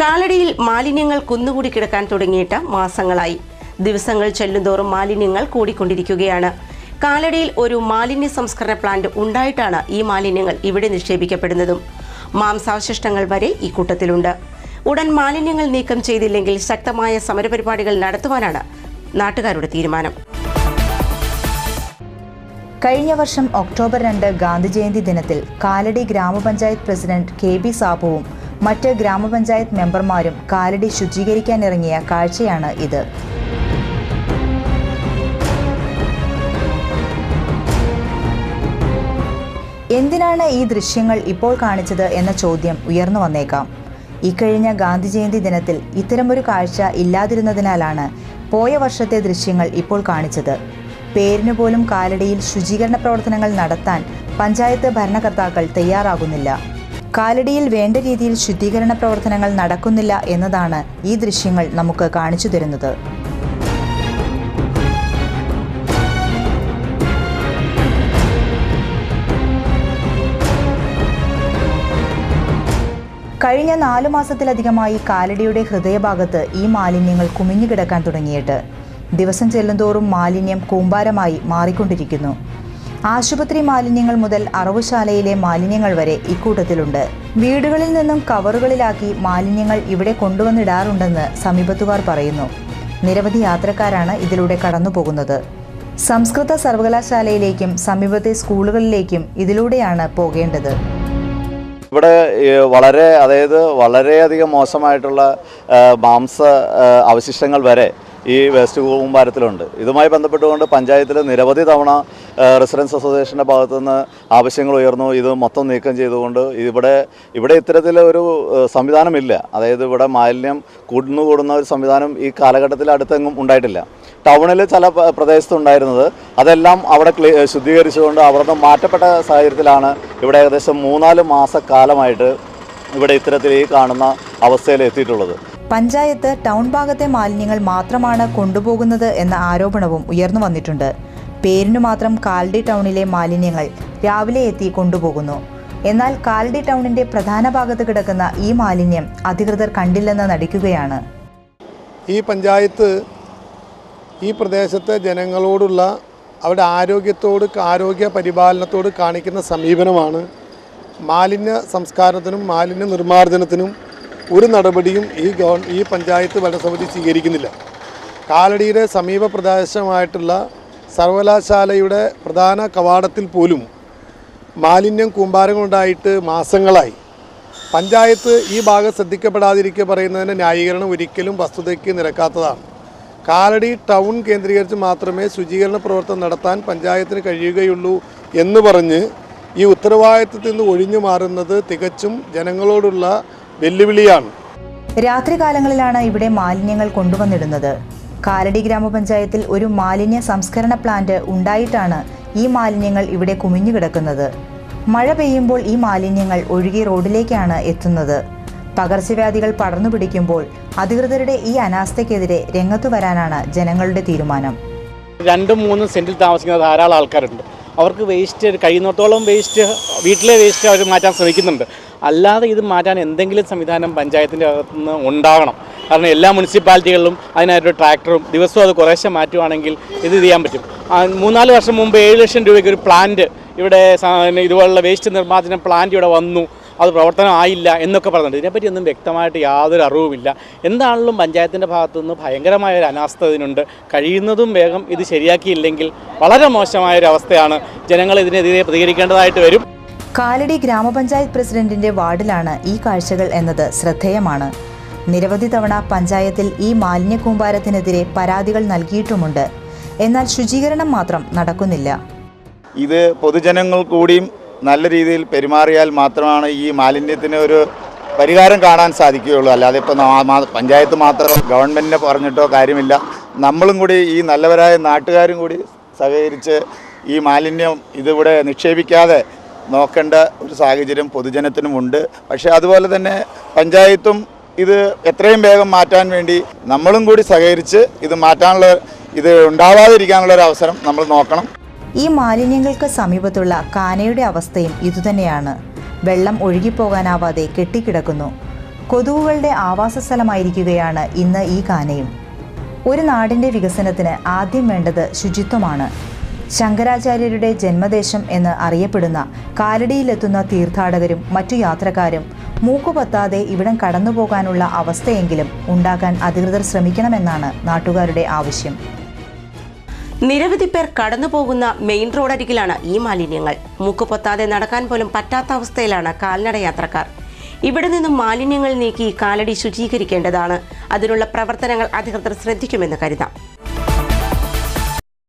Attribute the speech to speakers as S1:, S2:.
S1: കാലടിയിൽ മാലിന്യങ്ങൾ കുന്നുകൂടി കിടക്കാൻ തുടങ്ങിയിട്ട് മാസങ്ങളായി. ദിവസങ്ങൾ ചെല്ലുന്തോറും മാലിന്യങ്ങൾ കൂടിക്കൊണ്ടിരിക്കുകയാണ്. കാലടിയിൽ ഒരു മാലിന്യ സംസ്കരണ പ്ലാന്റ് ഉണ്ടായിട്ടാണ് ഈ മാലിന്യങ്ങൾ ഇവിടെ നിക്ഷേപിക്കപ്പെടുന്നതും. മാംസാവശിഷ്ടങ്ങൾ വരെ ഈ കൂട്ടത്തിലുണ്ട്. ഉടൻ മാലിന്യങ്ങൾ നീക്കം ചെയ്തില്ലെങ്കിൽ ശക്തമായ സമരപരിപാടികൾ നടത്തുവാനാണ് നാട്ടുകാരുടെ തീരുമാനം.
S2: കഴിഞ്ഞ വർഷം ഒക്ടോബർ രണ്ട് ഗാന്ധിജയന്തി ദിനത്തിൽ കാലടി ഗ്രാമപഞ്ചായത്ത് പ്രസിഡന്റ് കെ ബി സാബുവും മറ്റ് ഗ്രാമപഞ്ചായത്ത് മെമ്പർമാരും കാലടി ശുചീകരിക്കാനിറങ്ങിയ കാഴ്ചയാണ് ഇത്. എന്തിനാണ് ഈ ദൃശ്യങ്ങൾ ഇപ്പോൾ കാണിച്ചത് എന്ന ചോദ്യം ഉയർന്നു വന്നേക്കാം. ഇക്കഴിഞ്ഞ ഗാന്ധി ജയന്തി ദിനത്തിൽ ഇത്തരമൊരു കാഴ്ച ഇല്ലാതിരുന്നതിനാലാണ് പോയ വർഷത്തെ ദൃശ്യങ്ങൾ ഇപ്പോൾ കാണിച്ചത്. പേരിനു പോലും കാലടിയിൽ ശുചീകരണ പ്രവർത്തനങ്ങൾ നടത്താൻ പഞ്ചായത്ത് ഭരണകർത്താക്കൾ തയ്യാറാകുന്നില്ല. കാലടിയിൽ വേണ്ട രീതിയിൽ ശുദ്ധീകരണ പ്രവർത്തനങ്ങൾ നടക്കുന്നില്ല എന്നതാണ് ഈ ദൃശ്യങ്ങൾ നമുക്ക് കാണിച്ചു തരുന്നത്. കഴിഞ്ഞ നാലു മാസത്തിലധികമായി കാലടിയുടെ ഹൃദയഭാഗത്ത് ഈ മാലിന്യങ്ങൾ കുമിഞ്ഞുകിടക്കാൻ തുടങ്ങിയിട്ട്. ദിവസം ചെല്ലുന്തോറും മാലിന്യം കൂമ്പാരമായി മാറിക്കൊണ്ടിരിക്കുന്നു. ആശുപത്രി മാലിന്യങ്ങൾ മുതൽ അറവുശാലയിലെ മാലിന്യങ്ങൾ വരെ ഇക്കൂട്ടത്തിലുണ്ട്. വീടുകളിൽ നിന്നും കവറുകളിലാക്കി മാലിന്യങ്ങൾ ഇവിടെ കൊണ്ടുവന്നിടാറുണ്ടെന്ന് സമീപത്തുകാർ പറയുന്നു. നിരവധി യാത്രക്കാരാണ് ഇതിലൂടെ കടന്നുപോകുന്നത്. സംസ്കൃത സർവകലാശാലയിലേക്കും സമീപത്തെ സ്കൂളുകളിലേക്കും ഇതിലൂടെയാണ് പോകേണ്ടത്.
S3: ഇവിടെ വളരെ അതായത് വളരെയധികം മോശമായിട്ടുള്ള മാംസ അവശിഷ്ടങ്ങൾ വരെ ഈ വേസ്റ്റ് കൂമ്പാരത്തിലുണ്ട്. ഇതുമായി ബന്ധപ്പെട്ടുകൊണ്ട് പഞ്ചായത്തിൽ നിരവധി തവണ റെസിഡൻസ് അസോസിയേഷന്റെ ഭാഗത്തുനിന്ന് ആവശ്യങ്ങൾ ഉയർന്നു. ഇത് മൊത്തം നീക്കം ചെയ്തുകൊണ്ട് ഇവിടെ ഇവിടെ ഇത്തരത്തിൽ ഒരു സംവിധാനമില്ല. അതായത് ഇവിടെ മാലിന്യം കൂടുന്നു കൂടുന്ന ഒരു സംവിധാനം ഈ കാലഘട്ടത്തിൽ അടുത്തെങ്ങും ഉണ്ടായിട്ടില്ല. ടൗണിൽ ചില പ്രദേശത്തുണ്ടായിരുന്നത് അതെല്ലാം അവിടെ ക്ലീ ശുദ്ധീകരിച്ചുകൊണ്ട് അവിടുന്ന് മാറ്റപ്പെട്ട സാഹചര്യത്തിലാണ് ഇവിടെ ഏകദേശം മൂന്നാൽ മാസക്കാലമായിട്ട് ഇവിടെ ഇത്തരത്തിൽ ഈ കാണുന്ന അവസ്ഥയിൽ എത്തിയിട്ടുള്ളത്
S2: പഞ്ചായത്ത് ടൗൺ ഭാഗത്തെ മാലിന്യങ്ങൾ മാത്രമാണ് കൊണ്ടുപോകുന്നത് എന്ന ആരോപണവും ഉയർന്നു വന്നിട്ടുണ്ട്. പേരിനു മാത്രം കാൽഡി ടൗണിലെ മാലിന്യങ്ങൾ രാവിലെ എത്തി കൊണ്ടുപോകുന്നു. എന്നാൽ കാൽഡി ടൗണിന്റെ പ്രധാന ഭാഗത്ത് കിടക്കുന്ന ഈ മാലിന്യം അധികൃതർ കണ്ടില്ലെന്ന് നടിക്കുകയാണ്.
S4: ഈ പഞ്ചായത്ത് ഈ പ്രദേശത്തെ ജനങ്ങളോടുള്ള അവരുടെ ആരോഗ്യത്തോട് ആരോഗ്യ പരിപാലനത്തോട് കാണിക്കുന്ന സമീപനമാണ്. മാലിന്യ സംസ്കാരത്തിനും മാലിന്യ നിർമ്മാർജനത്തിനും ഒരു നടപടിയും ഈ ഗവൺ ഈ പഞ്ചായത്ത് ഭരണസമിതി സ്വീകരിക്കുന്നില്ല. കാലടിയുടെ സമീപ പ്രദേശമായിട്ടുള്ള സർവകലാശാലയുടെ പ്രധാന കവാടത്തിൽ പോലും മാലിന്യം കൂമ്പാരങ്ങളുണ്ടായിട്ട് മാസങ്ങളായി. പഞ്ചായത്ത് ഈ ഭാഗം ശ്രദ്ധിക്കപ്പെടാതിരിക്കുക പറയുന്നതിന് ന്യായീകരണം ഒരിക്കലും വസ്തുതയ്ക്ക് നിരക്കാത്തതാണ്. കാലടി ടൗൺ കേന്ദ്രീകരിച്ച് മാത്രമേ ശുചീകരണ പ്രവർത്തനം നടത്താൻ പഞ്ചായത്തിന് കഴിയുകയുള്ളൂ എന്ന് പറഞ്ഞ് ഈ ഉത്തരവാദിത്തത്തിൽ നിന്ന് ഒഴിഞ്ഞു മാറുന്നത് തികച്ചും ജനങ്ങളോടുള്ള വെല്ലുവിളിയാണ്.
S2: രാത്രികാലങ്ങളിലാണ് ഇവിടെ മാലിന്യങ്ങൾ കൊണ്ടുവന്നിടുന്നത്. കാലടി ഗ്രാമപഞ്ചായത്തിൽ ഒരു മാലിന്യ സംസ്കരണ പ്ലാന്റ് ഉണ്ടായിട്ടാണ് ഈ മാലിന്യങ്ങൾ ഇവിടെ കുമിഞ്ഞു കിടക്കുന്നത്. മഴ പെയ്യുമ്പോൾ ഈ മാലിന്യങ്ങൾ ഒഴുകി റോഡിലേക്കാണ് എത്തുന്നത്. പകർച്ചവ്യാധികൾ പടർന്നു പിടിക്കുമ്പോൾ അധികൃതരുടെ ഈ അനാസ്ഥയ്ക്കെതിരെ രംഗത്തു വരാനാണ് ജനങ്ങളുടെ തീരുമാനം.
S5: രണ്ടും മൂന്നും സെന്റിൽ താമസിക്കുന്ന ധാരാളം ആൾക്കാരുണ്ട്. അവർക്ക് വേസ്റ്റ് കഴിയുന്നിടത്തോളം വേസ്റ്റ് വീട്ടിലെ വേസ്റ്റ് അവർ മാറ്റാൻ ശ്രമിക്കുന്നുണ്ട്. അല്ലാതെ ഇത് മാറ്റാൻ എന്തെങ്കിലും സംവിധാനം പഞ്ചായത്തിന്റെ അകത്തുനിന്ന് ഉണ്ടാകണം കാരണം എല്ലാ മുനിസിപ്പാലിറ്റികളിലും അതിനായിട്ട് ട്രാക്ടറും ദിവസവും അത് കുറേശ്ശെ മാറ്റുവാണെങ്കിൽ ഇത് ചെയ്യാൻ പറ്റും. മൂന്നാൽ വർഷം മുമ്പ് ഏഴ് ലക്ഷം രൂപയ്ക്ക് ഒരു പ്ലാന്റ് ഇവിടെ ഇതുപോലുള്ള വേസ്റ്റ് നിർമ്മാർജന പ്ലാന്റ് ഇവിടെ വന്നു. അത് പ്രവർത്തനം ആയില്ല എന്നൊക്കെ പറഞ്ഞിട്ട് ഇതിനെപ്പറ്റി ഒന്നും വ്യക്തമായിട്ട് യാതൊരു അറിവുമില്ല. എന്താണെങ്കിലും പഞ്ചായത്തിന്റെ ഭാഗത്തുനിന്ന് ഭയങ്കരമായ ഒരു അനാസ്ഥ ഇതിനുണ്ട്. കഴിയുന്നതും വേഗം ഇത് ശരിയാക്കിയില്ലെങ്കിൽ വളരെ മോശമായ ഒരു അവസ്ഥയാണ് ജനങ്ങൾ ഇതിനെതിരെ പ്രതികരിക്കേണ്ടതായിട്ട് വരും.
S2: കാലടി ഗ്രാമപഞ്ചായത്ത് പ്രസിഡന്റിന്റെ വാർഡിലാണ് ഈ കാഴ്ചകൾ എന്നത് ശ്രദ്ധേയമാണ്. നിരവധി തവണ പഞ്ചായത്തിൽ ഈ മാലിന്യ കൂമ്പാരത്തിനെതിരെ പരാതികൾ നൽകിയിട്ടുമുണ്ട്. എന്നാൽ ശുചീകരണം മാത്രം നടക്കുന്നില്ല.
S6: ഇത് പൊതുജനങ്ങൾ കൂടിയും നല്ല രീതിയിൽ പെരുമാറിയാൽ മാത്രമാണ് ഈ മാലിന്യത്തിന് ഒരു പരിഹാരം കാണാൻ സാധിക്കുകയുള്ളൂ. അല്ലാതെ ഇപ്പോൾ പഞ്ചായത്ത് മാത്രം ഗവൺമെന്റിനെ പറഞ്ഞിട്ടോ കാര്യമില്ല. നമ്മളും കൂടി ഈ നല്ലവരായ നാട്ടുകാരും കൂടി സഹകരിച്ച് ഈ മാലിന്യം ഇതിവിടെ നിക്ഷേപിക്കാതെ നോക്കേണ്ട ഒരു സാഹചര്യം പൊതുജനത്തിനുമുണ്ട് പക്ഷേ അതുപോലെ തന്നെ പഞ്ചായത്തും ഇത് എത്രയും വേഗം മാറ്റാൻ വേണ്ടി നമ്മളും കൂടി സഹകരിച്ച് ഇത് മാറ്റാനുള്ള ഇത് ഉണ്ടാവാതിരിക്കാനുള്ള ഒരു അവസരം നമ്മൾ നോക്കണം.
S2: ഈ മാലിന്യങ്ങൾക്ക് സമീപത്തുള്ള കാനയുടെ അവസ്ഥയും ഇതുതന്നെയാണ്. വെള്ളം ഒഴുകിപ്പോകാനാവാതെ കെട്ടിക്കിടക്കുന്നു. കൊതുകുകളുടെ ആവാസ സ്ഥലമായിരിക്കുകയാണ് ഇന്ന് ഈ കാനയും. ഒരു നാടിന്റെ വികസനത്തിന് ആദ്യം വേണ്ടത് ശുചിത്വമാണ്. ശങ്കരാചാര്യരുടെ ജന്മദേശം എന്ന് അറിയപ്പെടുന്ന കാലടിയിലെത്തുന്ന തീർത്ഥാടകരും മറ്റു യാത്രക്കാരും മൂക്കുപത്താതെ ഇവിടം കടന്നുപോകാനുള്ള അവസ്ഥയെങ്കിലും ഉണ്ടാക്കാൻ അധികൃതർ ശ്രമിക്കണമെന്നാണ് നാട്ടുകാരുടെ ആവശ്യം.
S1: നിരവധി പേർ കടന്നുപോകുന്ന മെയിൻ റോഡരികിലാണ് ഈ മാലിന്യങ്ങൾ. മൂക്കുപൊത്താതെ നടക്കാൻ പോലും പറ്റാത്ത അവസ്ഥയിലാണ് കാൽനട യാത്രക്കാർ. ഇവിടെ നിന്നും മാലിന്യങ്ങൾ നീക്കി കാലടി ശുചീകരിക്കേണ്ടതാണ്. അതിനുള്ള പ്രവർത്തനങ്ങൾ അധികൃതർ ശ്രദ്ധിക്കുമെന്ന് കരുതാം.